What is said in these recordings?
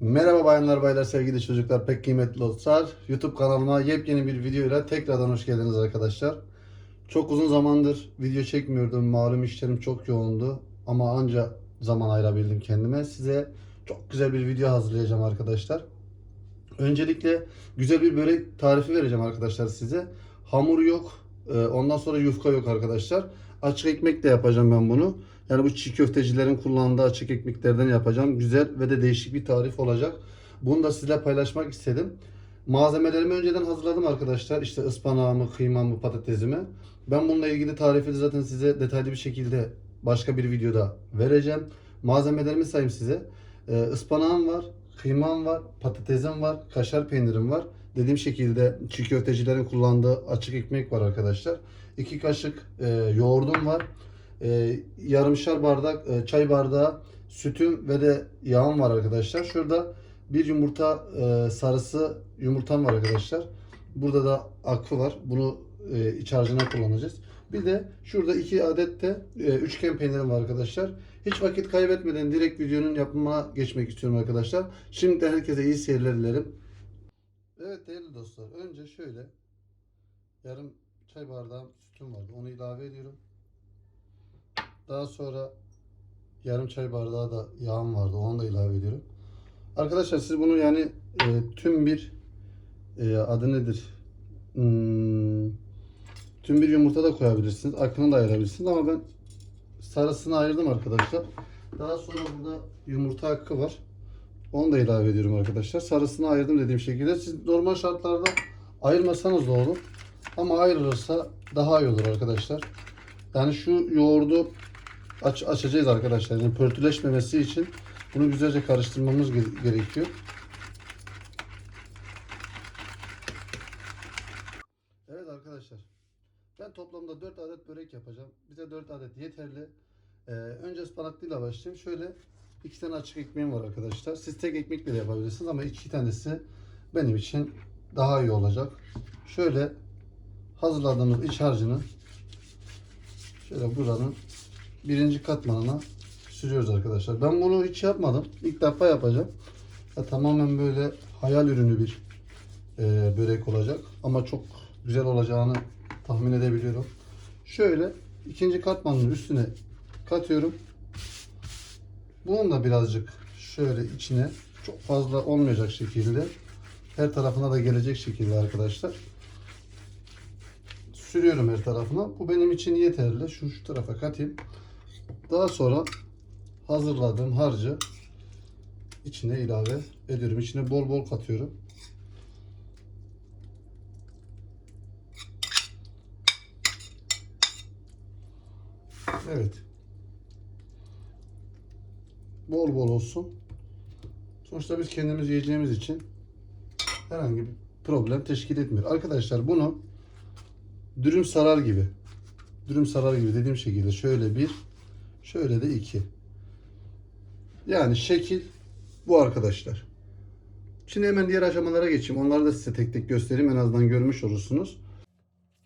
Merhaba bayanlar baylar sevgili çocuklar pek kıymetli dostlar. YouTube kanalıma yepyeni bir videoyla tekrardan hoş geldiniz arkadaşlar. Çok uzun zamandır video çekmiyordum. Malum işlerim çok yoğundu. Ama anca zaman ayırabildim kendime. Size çok güzel bir video hazırlayacağım arkadaşlar. Öncelikle güzel bir börek tarifi vereceğim arkadaşlar size. Hamur yok. e, Ondan sonra yufka yok arkadaşlar. Açık ekmek de yapacağım ben bunu. Yani bu çiğ köftecilerin kullandığı açık ekmeklerden yapacağım. Güzel ve de değişik bir tarif olacak. Bunu da sizle paylaşmak istedim. Malzemelerimi önceden hazırladım arkadaşlar. İşte ıspanağımı, kıymamı, patatesimi. Ben bununla ilgili tarifi zaten size detaylı bir şekilde başka bir videoda vereceğim. Malzemelerimi sayayım size. Ee, ıspanağım var, kıymam var, patatesim var, kaşar peynirim var. Dediğim şekilde çiğ köftecilerin kullandığı açık ekmek var arkadaşlar. 2 kaşık e, yoğurdum var. E, yarımşar bardak e, çay bardağı sütüm ve de yağım var arkadaşlar. Şurada bir yumurta e, sarısı yumurtam var arkadaşlar. Burada da akı var. Bunu e, iç harcına kullanacağız. Bir de şurada iki adet de e, üçgen peynirim var arkadaşlar. Hiç vakit kaybetmeden direkt videonun yapımına geçmek istiyorum arkadaşlar. Şimdi herkese iyi seyirler dilerim. Evet değerli dostlar. Önce şöyle yarım çay bardağı sütüm vardı. Onu ilave ediyorum. Daha sonra yarım çay bardağı da yağım vardı. Onu da ilave ediyorum. Arkadaşlar siz bunu yani e, tüm bir e, adı nedir? Hmm, tüm bir yumurta da koyabilirsiniz. Akını da ayırabilirsiniz ama ben sarısını ayırdım arkadaşlar. Daha sonra burada yumurta hakkı var. Onu da ilave ediyorum arkadaşlar. Sarısını ayırdım dediğim şekilde. Siz normal şartlarda ayırmasanız da olur. Ama ayrılırsa daha iyi olur arkadaşlar. Yani şu yoğurdu aç, açacağız arkadaşlar. Yani pörtüleşmemesi için bunu güzelce karıştırmamız ge- gerekiyor. Evet arkadaşlar. Ben toplamda 4 adet börek yapacağım. Bize 4 adet yeterli. Ee, önce ıspanaklıyla başlayayım. Şöyle iki tane açık ekmeğim var arkadaşlar. Siz tek ekmekle de yapabilirsiniz ama iki tanesi benim için daha iyi olacak. Şöyle hazırladığımız iç harcını şöyle buranın birinci katmanına sürüyoruz arkadaşlar. Ben bunu hiç yapmadım. İlk defa yapacağım. Ya, tamamen böyle hayal ürünü bir e, börek olacak. Ama çok güzel olacağını tahmin edebiliyorum. Şöyle ikinci katmanın üstüne katıyorum. Bunun da birazcık şöyle içine çok fazla olmayacak şekilde her tarafına da gelecek şekilde arkadaşlar sürüyorum her tarafına. Bu benim için yeterli. Şu, şu tarafa katayım. Daha sonra hazırladığım harcı içine ilave ediyorum. İçine bol bol katıyorum. Evet. Bol bol olsun. Sonuçta biz kendimiz yiyeceğimiz için herhangi bir problem teşkil etmiyor. Arkadaşlar bunu dürüm sarar gibi. Dürüm sarar gibi dediğim şekilde şöyle bir, şöyle de iki. Yani şekil bu arkadaşlar. Şimdi hemen diğer aşamalara geçeyim. Onları da size tek tek göstereyim. En azından görmüş olursunuz.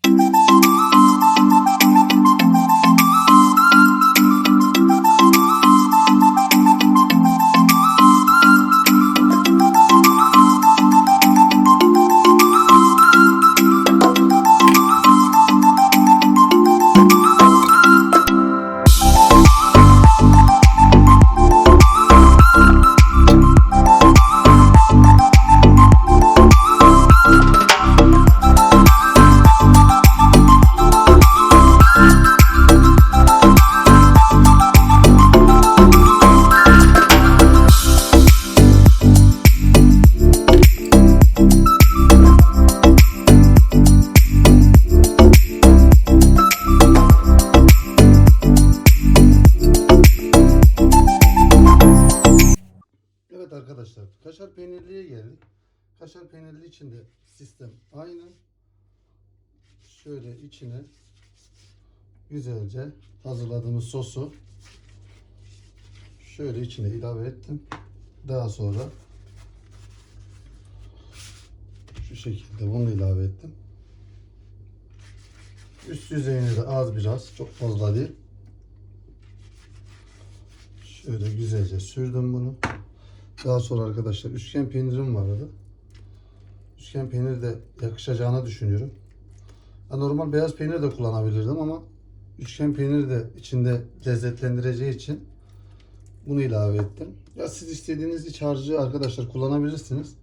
Evet arkadaşlar, kaşar peynirliye geldik. Kaşar peynirli içinde sistem aynı. Şöyle içine güzelce hazırladığımız sosu şöyle içine ilave ettim. Daha sonra şu şekilde bunu ilave ettim. Üst yüzeyine de az biraz, çok fazla değil. Şöyle güzelce sürdüm bunu. Daha sonra arkadaşlar üçgen peynirim vardı. Üçgen peynir de yakışacağını düşünüyorum. Ha, normal beyaz peynir de kullanabilirdim ama üçgen peynir de içinde lezzetlendireceği için bunu ilave ettim. Ya siz istediğiniz iç harcı arkadaşlar kullanabilirsiniz.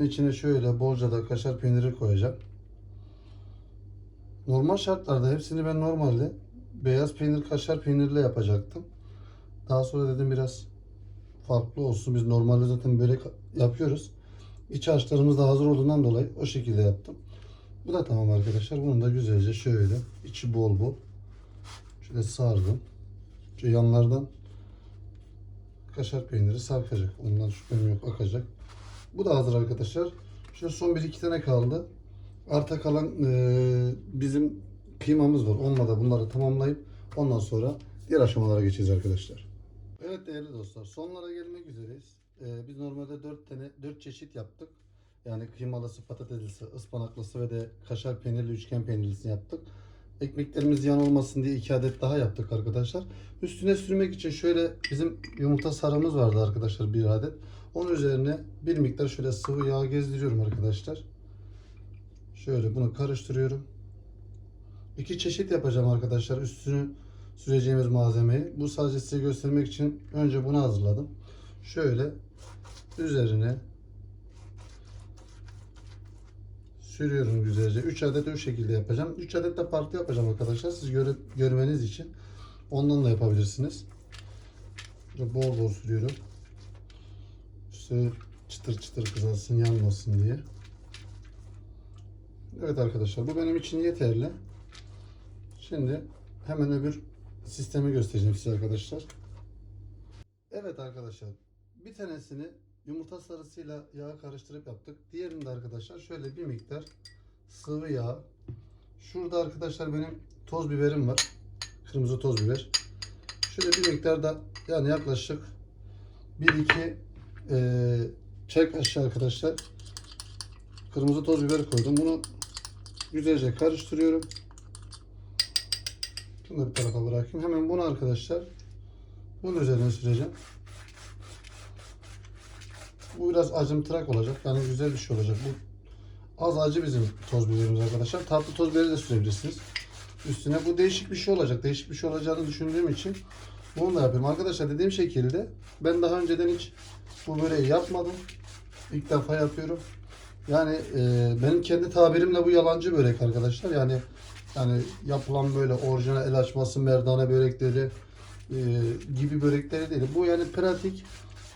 İçine şöyle bolca da kaşar peyniri koyacağım. Normal şartlarda hepsini ben normalde beyaz peynir kaşar peynirle yapacaktım. Daha sonra dedim biraz farklı olsun. Biz normalde zaten börek yapıyoruz. İç harçlarımız da hazır olduğundan dolayı o şekilde yaptım. Bu da tamam arkadaşlar. Bunu da güzelce şöyle içi bol bol şöyle sardım. Şu yanlardan kaşar peyniri sarkacak. Ondan şüphem yok akacak. Bu da hazır arkadaşlar. Şöyle son bir iki tane kaldı. Arta kalan eee, bizim kıymamız var. Onunla da bunları tamamlayıp ondan sonra diğer aşamalara geçeceğiz arkadaşlar. Evet değerli dostlar sonlara gelmek üzereyiz. Eee, biz normalde 4 tane 4 çeşit yaptık. Yani kıymalısı, patateslisi, ıspanaklısı ve de kaşar peynirli, üçgen peynirlisini yaptık. Ekmeklerimiz yan olmasın diye iki adet daha yaptık arkadaşlar. Üstüne sürmek için şöyle bizim yumurta sarımız vardı arkadaşlar bir adet. Onun üzerine bir miktar şöyle sıvı yağ gezdiriyorum arkadaşlar. Şöyle bunu karıştırıyorum. İki çeşit yapacağım arkadaşlar üstünü süreceğimiz malzemeyi. Bu sadece size göstermek için önce bunu hazırladım. Şöyle üzerine sürüyorum güzelce. 3 adet o şekilde yapacağım. 3 adet de farklı yapacağım arkadaşlar. Siz göre, görmeniz için ondan da yapabilirsiniz. Böyle bol bol sürüyorum. İşte çıtır çıtır kızarsın yanmasın diye. Evet arkadaşlar bu benim için yeterli. Şimdi hemen öbür sistemi göstereceğim size arkadaşlar. Evet arkadaşlar bir tanesini yumurta sarısıyla yağ karıştırıp yaptık. Diğerini de arkadaşlar şöyle bir miktar sıvı yağ. Şurada arkadaşlar benim toz biberim var. Kırmızı toz biber. Şöyle bir miktar da yani yaklaşık 1-2 eee çay kaşığı arkadaşlar kırmızı toz biber koydum. Bunu güzelce karıştırıyorum. Bunu da bir tarafa bırakayım. Hemen bunu arkadaşlar bunun üzerine süreceğim. Bu biraz acımtırak olacak. Yani güzel bir şey olacak. Bu az acı bizim toz biberimiz arkadaşlar. Tatlı toz biberi de sürebilirsiniz. Üstüne bu değişik bir şey olacak. Değişik bir şey olacağını düşündüğüm için bunu da yapıyorum. Arkadaşlar dediğim şekilde ben daha önceden hiç bu böreği yapmadım. İlk defa yapıyorum. Yani e, benim kendi tabirimle bu yalancı börek arkadaşlar. Yani yani yapılan böyle orijinal el açması merdane börekleri e, gibi börekleri değil. Bu yani pratik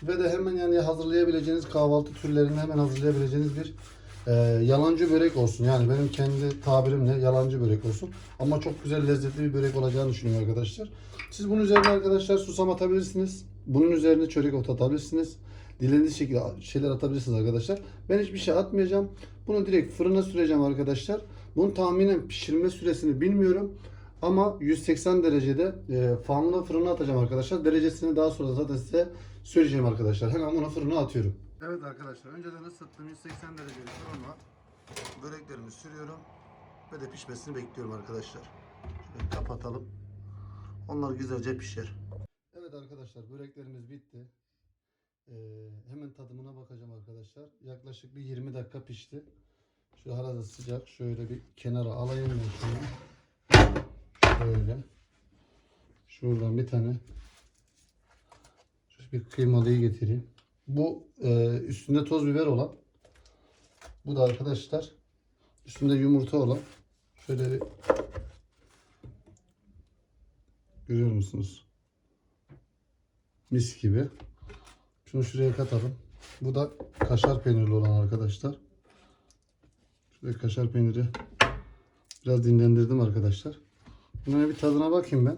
ve de hemen yani hazırlayabileceğiniz kahvaltı türlerinde hemen hazırlayabileceğiniz bir e, yalancı börek olsun. Yani benim kendi tabirimle yalancı börek olsun. Ama çok güzel lezzetli bir börek olacağını düşünüyorum arkadaşlar. Siz bunun üzerine arkadaşlar susam atabilirsiniz. Bunun üzerine çörek ot atabilirsiniz. Dilediğiniz şekilde şeyler atabilirsiniz arkadaşlar. Ben hiçbir şey atmayacağım. Bunu direkt fırına süreceğim arkadaşlar. Bunun tahminen pişirme süresini bilmiyorum. Ama 180 derecede e, fanlı fırına atacağım arkadaşlar. Derecesini daha sonra zaten size söyleyeceğim arkadaşlar. Hemen bunu fırına atıyorum. Evet arkadaşlar önceden ısıttığım 180 dereceli fırına böreklerimi sürüyorum. Ve de pişmesini bekliyorum arkadaşlar. Şöyle kapatalım. Onlar güzelce pişer. Evet arkadaşlar böreklerimiz bitti. Ee, hemen tadımına bakacağım arkadaşlar. Yaklaşık bir 20 dakika pişti. Şu arada sıcak. Şöyle bir kenara alayım ben şunu. Şöyle. Şuradan bir tane şöyle bir kıymalıyı getireyim. Bu e, üstünde toz biber olan. Bu da arkadaşlar üstünde yumurta olan. Şöyle bir görüyor musunuz? Mis gibi. Şunu şuraya katalım. Bu da kaşar peynirli olan arkadaşlar. Şöyle kaşar peyniri biraz dinlendirdim arkadaşlar. Bunun bir tadına bakayım ben.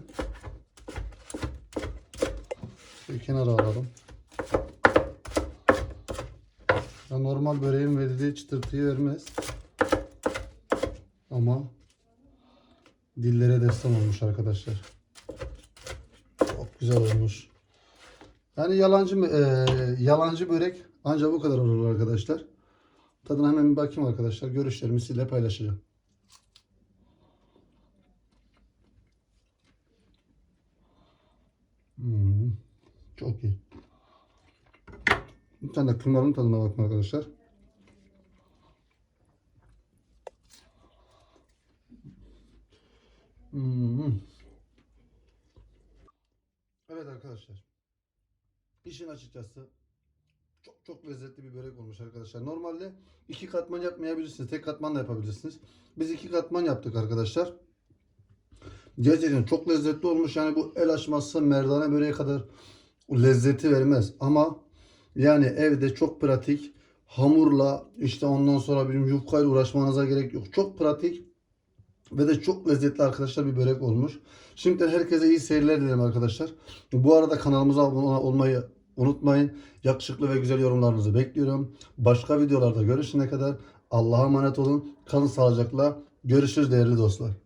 Şöyle kenara alalım. Ya normal böreğin verdiği çıtırtıyı vermez. Ama dillere destan olmuş arkadaşlar. Çok güzel olmuş. Yani yalancı eee, yalancı börek ancak bu kadar olur arkadaşlar. Tadına hemen bir bakayım arkadaşlar. Görüşlerimi sizinle paylaşacağım. Hmm, çok iyi. Lütfen de kıymalının tadına bakın arkadaşlar. Hmm. Evet arkadaşlar. İşin açıkçası çok çok lezzetli bir börek olmuş arkadaşlar. Normalde iki katman yapmayabilirsiniz. Tek katman da yapabilirsiniz. Biz iki katman yaptık arkadaşlar. Gerçekten çok lezzetli olmuş. Yani bu el açması merdane böreği kadar lezzeti vermez. Ama yani evde çok pratik. Hamurla işte ondan sonra bir yufkayla uğraşmanıza gerek yok. Çok pratik ve de çok lezzetli arkadaşlar bir börek olmuş. Şimdiden herkese iyi seyirler dilerim arkadaşlar. Bu arada kanalımıza abone olmayı unutmayın. Yakışıklı ve güzel yorumlarınızı bekliyorum. Başka videolarda görüşene kadar Allah'a emanet olun. Kalın sağlıcakla. Görüşürüz değerli dostlar.